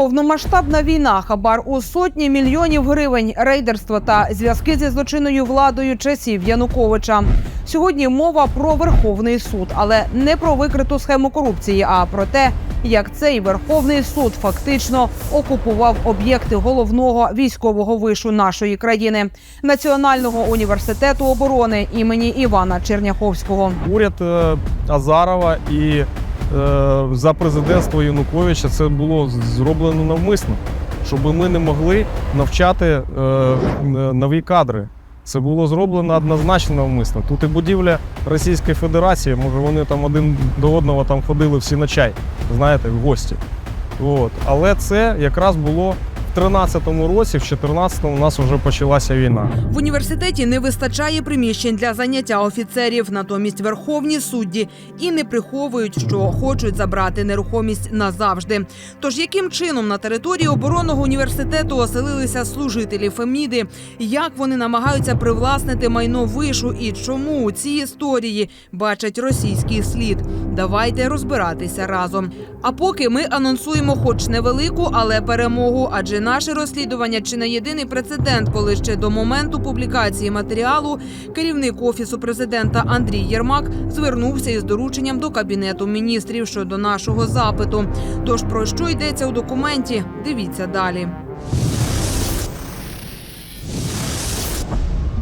Повномасштабна війна, хабар у сотні мільйонів гривень, рейдерство та зв'язки зі злочинною владою часів Януковича. Сьогодні мова про Верховний суд, але не про викриту схему корупції, а про те, як цей Верховний суд фактично окупував об'єкти головного військового вишу нашої країни Національного університету оборони імені Івана Черняховського. уряд е, Азарова і за президентства Януковича це було зроблено навмисно, щоб ми не могли навчати е, нові кадри. Це було зроблено однозначно навмисно. Тут і будівля Російської Федерації, може вони там один до одного там ходили всі на чай, знаєте, в гості. От. Але це якраз було в 13-му році, в 14-му у нас вже почалася війна. В університеті не вистачає приміщень для заняття офіцерів, натомість верховні судді і не приховують, що хочуть забрати нерухомість назавжди. Тож яким чином на території оборонного університету оселилися служителі Феміди? Як вони намагаються привласнити майно вишу і чому у цій історії бачать російський слід? Давайте розбиратися разом. А поки ми анонсуємо, хоч невелику, але перемогу, адже наше розслідування чи не єдиний прецедент, коли ще до моменту публікації матеріалу керівник офісу президента Андрій Єрмак звернувся із дорученням до кабінету міністрів щодо нашого запиту. Тож про що йдеться у документі? Дивіться далі.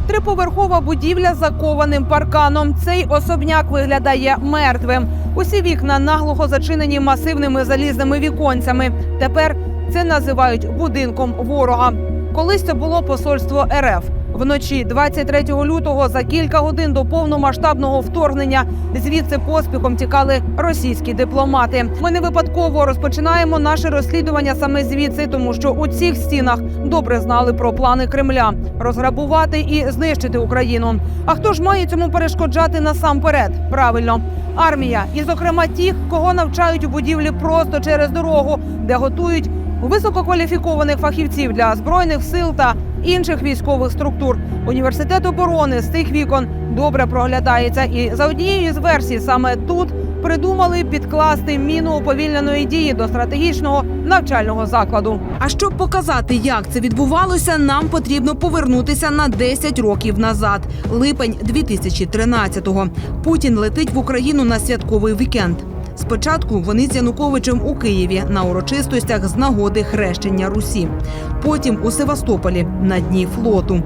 Триповерхова будівля з закованим парканом. Цей особняк виглядає мертвим. Усі вікна наглухо зачинені масивними залізними віконцями. Тепер це називають будинком ворога. Колись це було посольство РФ. Вночі 23 лютого за кілька годин до повномасштабного вторгнення звідси поспіхом тікали російські дипломати. Ми не випадково розпочинаємо наше розслідування саме звідси, тому що у цих стінах добре знали про плани Кремля розграбувати і знищити Україну. А хто ж має цьому перешкоджати насамперед? Правильно, армія, і зокрема ті, кого навчають у будівлі просто через дорогу, де готують висококваліфікованих фахівців для збройних сил та інших військових структур. Університет оборони з тих вікон добре проглядається. І за однією з версій, саме тут придумали підкласти міну уповільненої дії до стратегічного навчального закладу. А щоб показати, як це відбувалося, нам потрібно повернутися на 10 років назад. Липень 2013-го. Путін летить в Україну на святковий вікенд. Спочатку вони з Януковичем у Києві на урочистостях з нагоди хрещення Русі. Потім у Севастополі на дні флоту.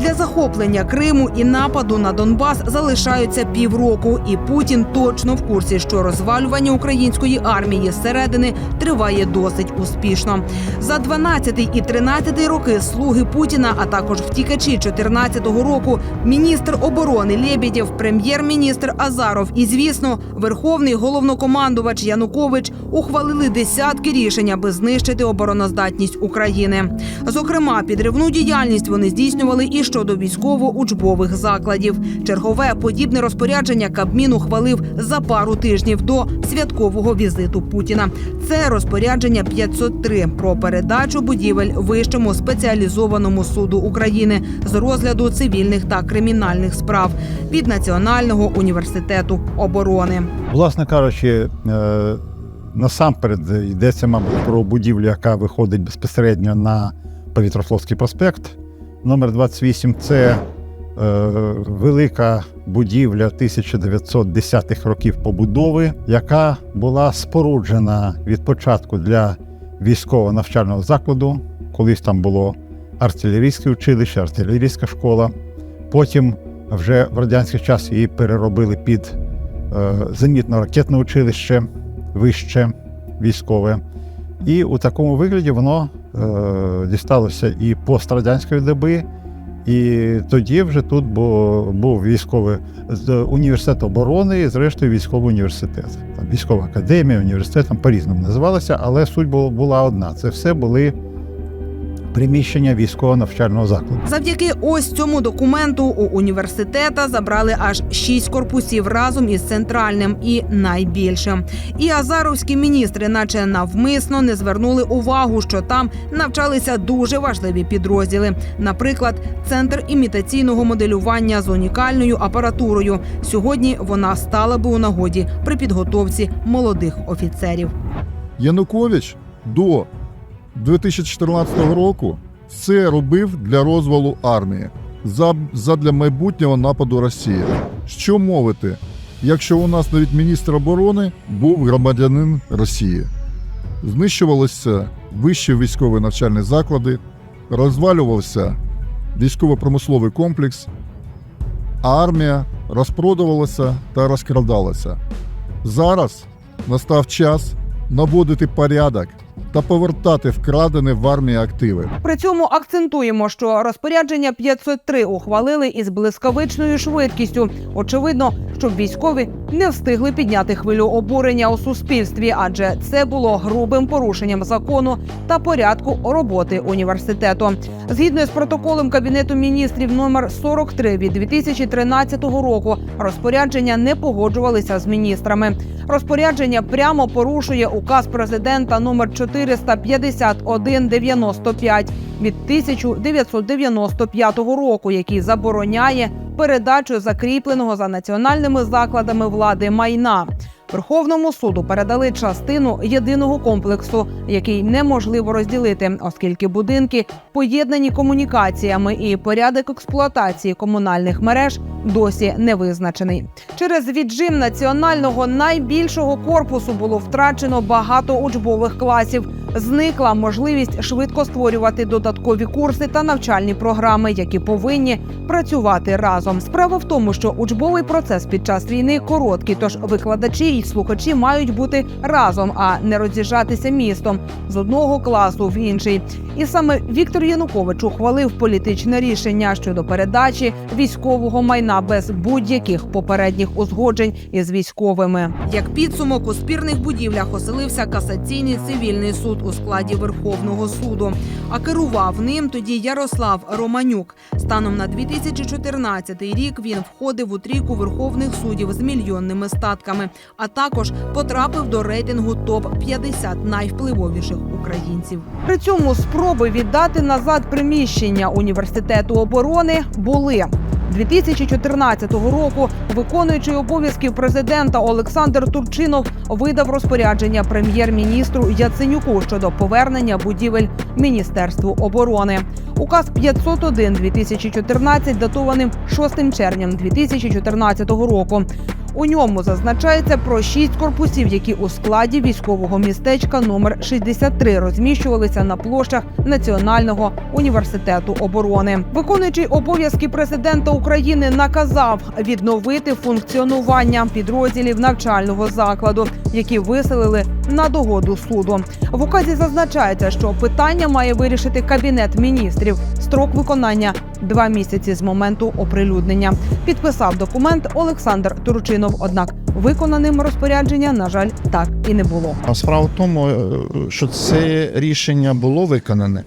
Для захоплення Криму і нападу на Донбас залишаються півроку, і Путін точно в курсі, що розвалювання української армії зсередини триває досить успішно. За 12 і 13 роки слуги Путіна, а також втікачі 14-го року, міністр оборони Лєбєдєв, прем'єр-міністр Азаров і, звісно, верховний головнокомандувач Янукович ухвалили десятки рішень, аби знищити обороноздатність України. Зокрема, підривну діяльність вони здійснювали і щодо військово-учбових закладів. Чергове подібне розпорядження Кабмін ухвалив за пару тижнів до святкового візиту Путіна. Це розпорядження 503 про передачу будівель вищому спеціалізованому суду України з розгляду цивільних та кримінальних справ від Національного університету оборони. Власне кажучи, е, насамперед йдеться, мабуть, про будівлю, яка виходить безпосередньо на Повітрофлотський проспект номер 28 Це е, велика будівля 1910-х років побудови, яка була споруджена від початку для військового навчального закладу. Колись там було артилерійське училище, артилерійська школа. Потім вже в радянський час її переробили під е, зенітно-ракетне училище, вище військове. І у такому вигляді воно е, дісталося і пострадянської доби, і тоді вже тут був, був військовий університет оборони і, зрештою, військовий університет. Там військова академія, університет там по-різному називалася, але суть була одна: це все були приміщення військового навчального закладу. Завдяки ось цьому документу у університета забрали аж шість корпусів разом із центральним і найбільшим. І азаровські міністри, наче навмисно, не звернули увагу, що там навчалися дуже важливі підрозділи. Наприклад, центр імітаційного моделювання з унікальною апаратурою. Сьогодні вона стала би у нагоді при підготовці молодих офіцерів. Янукович до 2014 року все робив для розвалу армії за- задля майбутнього нападу Росії. Що мовити, якщо у нас навіть міністр оборони був громадянин Росії? Знищувалися вищі військові навчальні заклади, розвалювався військово-промисловий комплекс, а армія розпродувалася та розкрадалася. Зараз настав час наводити порядок та повертати вкрадені в армії активи. При цьому акцентуємо, що розпорядження 503 ухвалили із блискавичною швидкістю. Очевидно, щоб військові не встигли підняти хвилю обурення у суспільстві, адже це було грубим порушенням закону та порядку роботи університету. Згідно з протоколом кабінету міністрів номер 43 від 2013 року, розпорядження не погоджувалися з міністрами. Розпорядження прямо порушує указ президента номер 451-95 від 1995 року, який забороняє передачу закріпленого за національними закладами влади майна. Верховному суду передали частину єдиного комплексу, який неможливо розділити, оскільки будинки поєднані комунікаціями і порядок експлуатації комунальних мереж досі не визначений. Через віджим національного найбільшого корпусу було втрачено багато учбових класів. Зникла можливість швидко створювати додаткові курси та навчальні програми, які повинні працювати разом. Справа в тому, що учбовий процес під час війни короткий, тож викладачі і слухачі мають бути разом, а не роз'їжджатися містом з одного класу в інший. І саме Віктор Янукович ухвалив політичне рішення щодо передачі військового майна без будь-яких попередніх узгоджень із військовими. Як підсумок у спірних будівлях оселився касаційний цивільний суд у складі Верховного суду. А керував ним тоді Ярослав Романюк. Станом на 2014 рік він входив у трійку верховних суддів з мільйонними статками, а також потрапив до рейтингу топ 50 найвпливовіших українців. При цьому спроби віддати назад приміщення університету оборони були. 2014 року виконуючий обов'язків президента Олександр Турчинов видав розпорядження прем'єр-міністру Яценюку щодо повернення будівель Міністерству оборони. Указ 501 2014 датованим 6 червня 2014 року. У ньому зазначається про шість корпусів, які у складі військового містечка номер 63 розміщувалися на площах Національного університету оборони. Виконуючий обов'язки президента України наказав відновити функціонування підрозділів навчального закладу, які виселили на догоду суду. В указі зазначається, що питання має вирішити кабінет міністрів. Строк виконання два місяці з моменту оприлюднення. Підписав документ Олександр Турчинов. Однак виконаним розпорядження, на жаль, так і не було. А справа в тому, е, що це рішення було виконане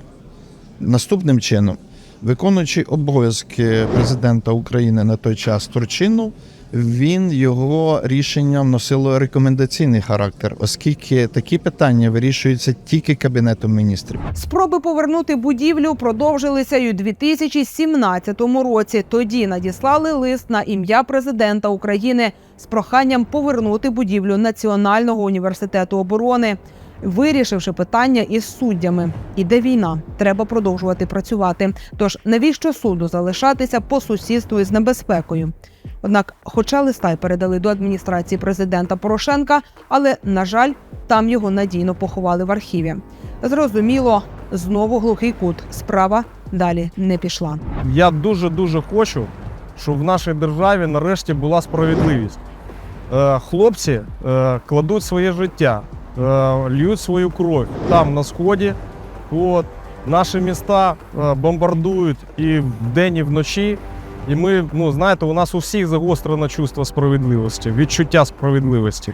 наступним чином. Виконуючи обов'язки президента України на той час Турчинов, він його рішенням носило рекомендаційний характер, оскільки такі питання вирішуються тільки кабінетом міністрів. Спроби повернути будівлю продовжилися й у 2017 році. Тоді надіслали лист на ім'я президента України з проханням повернути будівлю Національного університету оборони. Вирішивши питання із суддями, іде війна, треба продовжувати працювати. Тож навіщо суду залишатися по сусідству із небезпекою? Однак, хоча листа й передали до адміністрації президента Порошенка, але на жаль, там його надійно поховали в архіві. Зрозуміло, знову глухий кут. Справа далі не пішла. Я дуже дуже хочу, щоб в нашій державі нарешті була справедливість. Е, хлопці е, кладуть своє життя, е, льють свою кров там на сході. От, наші міста бомбардують і вдень, і вночі. І ми, ну знаєте, у нас у всіх загострено чувство справедливості, відчуття справедливості.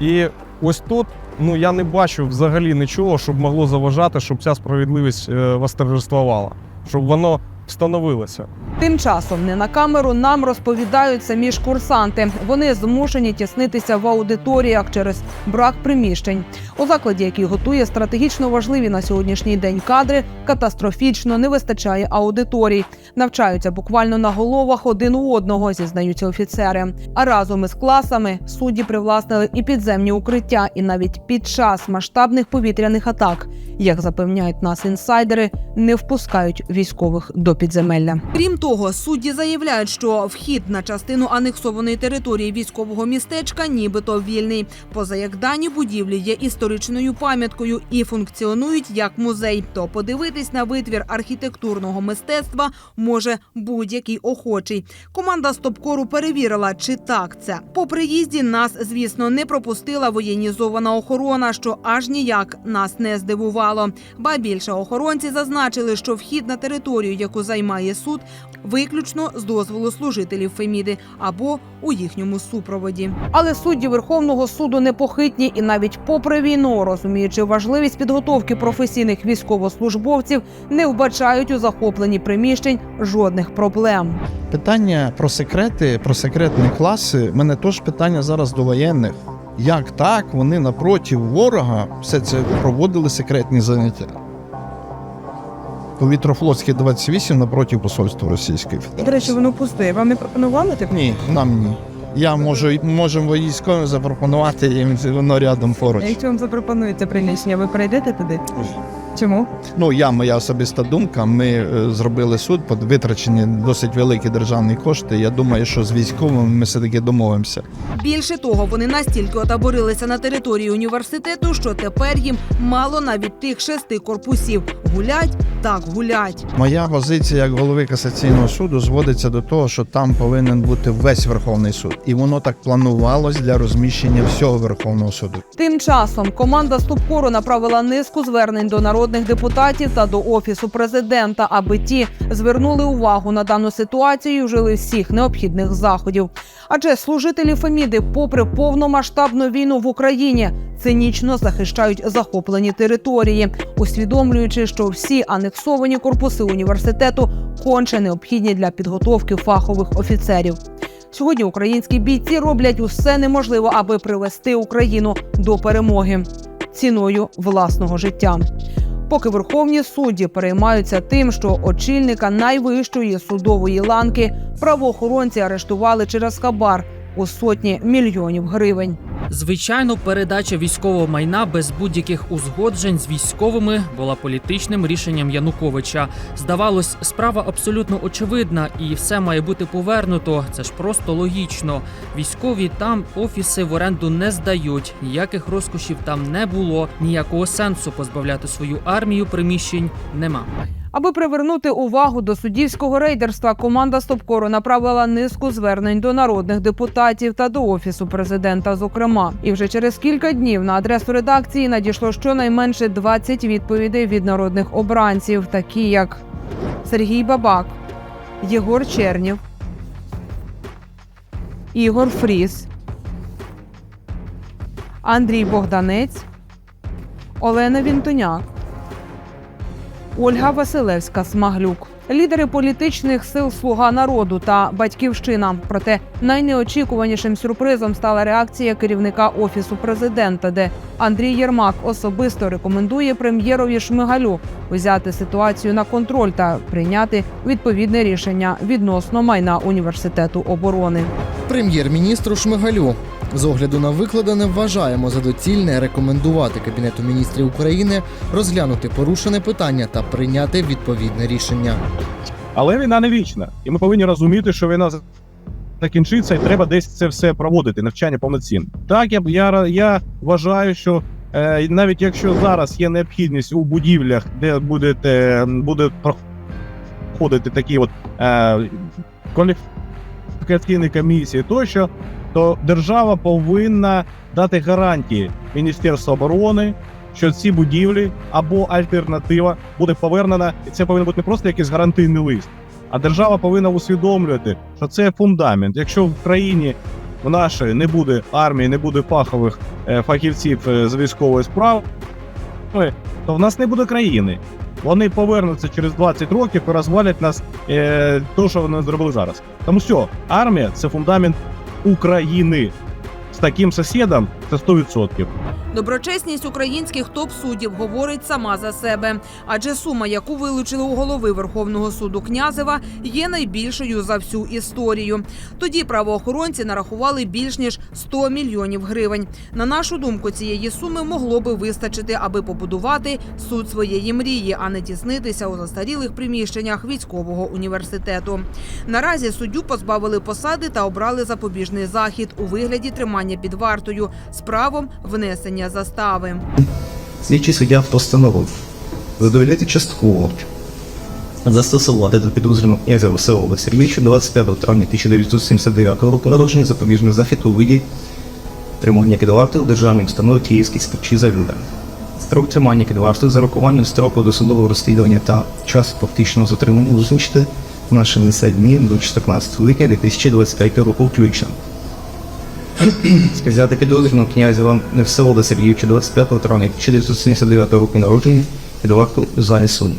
І ось тут ну, я не бачу взагалі нічого, щоб могло заважати, щоб ця справедливість е, восторжествувала, щоб воно встановилося. Тим часом не на камеру нам розповідають самі ж курсанти. Вони змушені тіснитися в аудиторіях через брак приміщень. У закладі, який готує стратегічно важливі на сьогоднішній день кадри, катастрофічно не вистачає аудиторій. Навчаються буквально на головах один у одного, зізнаються офіцери. А разом із класами судді привласнили і підземні укриття, і навіть під час масштабних повітряних атак, як запевняють нас інсайдери, не впускають військових до підземелля. Крім того, судді заявляють, що вхід на частину анексованої території військового містечка нібито вільний. Поза як дані будівлі є історичною пам'яткою і функціонують як музей. То подивитись на витвір архітектурного мистецтва може будь-який охочий. Команда стопкору перевірила, чи так це. По приїзді нас, звісно, не пропустила воєнізована охорона, що аж ніяк нас не здивувало. Ба більше охоронці зазначили, що вхід на територію, яку займає суд, виключно з дозволу служителів Феміди або у їхньому супроводі. Але судді Верховного суду непохитні і навіть попри війну, розуміючи важливість підготовки професійних військовослужбовців, не вбачають у захопленні приміщень жодних проблем. Питання про секрети, про секретні класи. Мене теж питання зараз до воєнних. Як так вони напроти ворога все це проводили секретні заняття? Повітрофлотський 28 напроти посольства Російської Федерації. До речі, воно пустує. Вам не пропонували типу? Ні, нам ні. Я можу можемо військовим запропонувати їм воно рядом поруч. Якщо вам запропонується приміщення, ви перейдете туди? Чому? Ну, я моя особиста думка. Ми е, зробили суд, под- витрачені досить великі державні кошти. Я думаю, що з військовими ми все таки домовимося. Більше того, вони настільки отаборилися на території університету, що тепер їм мало навіть тих шести корпусів. Гулять так гулять. Моя позиція як голови касаційного суду зводиться до того, що там повинен бути весь Верховний суд, і воно так планувалось для розміщення всього Верховного суду. Тим часом команда Ступкору направила низку звернень до народних депутатів та до офісу президента, аби ті звернули увагу на дану ситуацію і вжили всіх необхідних заходів. Адже служителі Феміди, попри повномасштабну війну в Україні, цинічно захищають захоплені території, усвідомлюючи, що всі анексовані корпуси університету конче необхідні для підготовки фахових офіцерів. Сьогодні українські бійці роблять усе неможливе, аби привести Україну до перемоги ціною власного життя. Поки верховні судді переймаються тим, що очільника найвищої судової ланки правоохоронці арештували через хабар у сотні мільйонів гривень. Звичайно, передача військового майна без будь-яких узгоджень з військовими була політичним рішенням Януковича. Здавалось, справа абсолютно очевидна, і все має бути повернуто. Це ж просто логічно. Військові там офіси в оренду не здають, ніяких розкошів там не було, ніякого сенсу позбавляти свою армію приміщень нема. Аби привернути увагу до суддівського рейдерства, команда Стопкору направила низку звернень до народних депутатів та до офісу президента. Зокрема, і вже через кілька днів на адресу редакції надійшло щонайменше 20 відповідей від народних обранців, такі як Сергій Бабак, Єгор Чернів, Ігор Фріс, Андрій Богданець, Олена Вінтоняк. Ольга Василевська Смаглюк. Лідери політичних сил Слуга народу та Батьківщина. Проте найнеочікуванішим сюрпризом стала реакція керівника офісу президента, де Андрій Єрмак особисто рекомендує прем'єрові Шмигалю взяти ситуацію на контроль та прийняти відповідне рішення відносно майна університету оборони. Прем'єр-міністру Шмигалю. З огляду на викладене вважаємо за доцільне рекомендувати Кабінету міністрів України розглянути порушене питання та прийняти відповідне рішення. Але війна не вічна, і ми повинні розуміти, що війна закінчиться, і треба десь це все проводити, навчання повноцінне. Так, я я, я вважаю, що е, навіть якщо зараз є необхідність у будівлях, де будете буде проходити такі от е, кваліфікаційні комісії, тощо, то держава повинна дати гарантії Міністерству оборони. Що ці будівлі або альтернатива буде повернена, і це повинен бути не просто якийсь гарантийний лист, а держава повинна усвідомлювати, що це фундамент. Якщо в країні в нашої не буде армії, не буде фахових е, фахівців е, з військової справи, то в нас не буде країни. Вони повернуться через 20 років і розвалять нас е, то, що вони зробили зараз. Тому що армія це фундамент України. З таким сусідом це 100%. Доброчесність українських топ-суддів говорить сама за себе, адже сума, яку вилучили у голови Верховного суду Князева, є найбільшою за всю історію. Тоді правоохоронці нарахували більш ніж 100 мільйонів гривень. На нашу думку, цієї суми могло би вистачити, аби побудувати суд своєї мрії, а не тіснитися у застарілих приміщеннях військового університету. Наразі суддю позбавили посади та обрали запобіжний захід у вигляді тримання під вартою з правом внесення застави. Слідчий суддя постановив задовольнити частково застосувати до підозрюваного князя Василова Сергійовича 25 травня 1979 року народження запобіжний захід у виді тримання під вартою в державній установі Київський співчий завіда. Строк тримання під вартою за рахуванням строку досудового розслідування та час фактичного затримання визначити на 60 днів до 14 липня 2023 року включно. Сказати підозрюваного князя Невсеволода Сергійовича 25 травня 1979 року народження під варту в залі суду.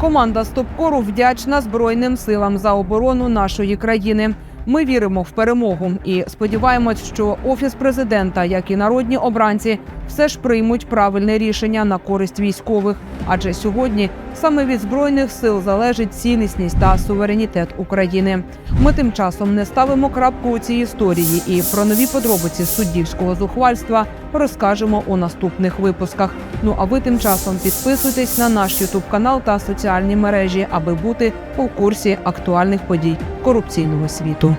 Команда Стопкору вдячна Збройним силам за оборону нашої країни. Ми віримо в перемогу і сподіваємось, що офіс президента, як і народні обранці, все ж приймуть правильне рішення на користь військових. Адже сьогодні саме від збройних сил залежить цілісність та суверенітет України. Ми тим часом не ставимо крапку у цій історії і про нові подробиці суддівського зухвальства розкажемо у наступних випусках. Ну а ви тим часом підписуйтесь на наш Ютуб канал та соціальні мережі, аби бути у курсі актуальних подій корупційного світу.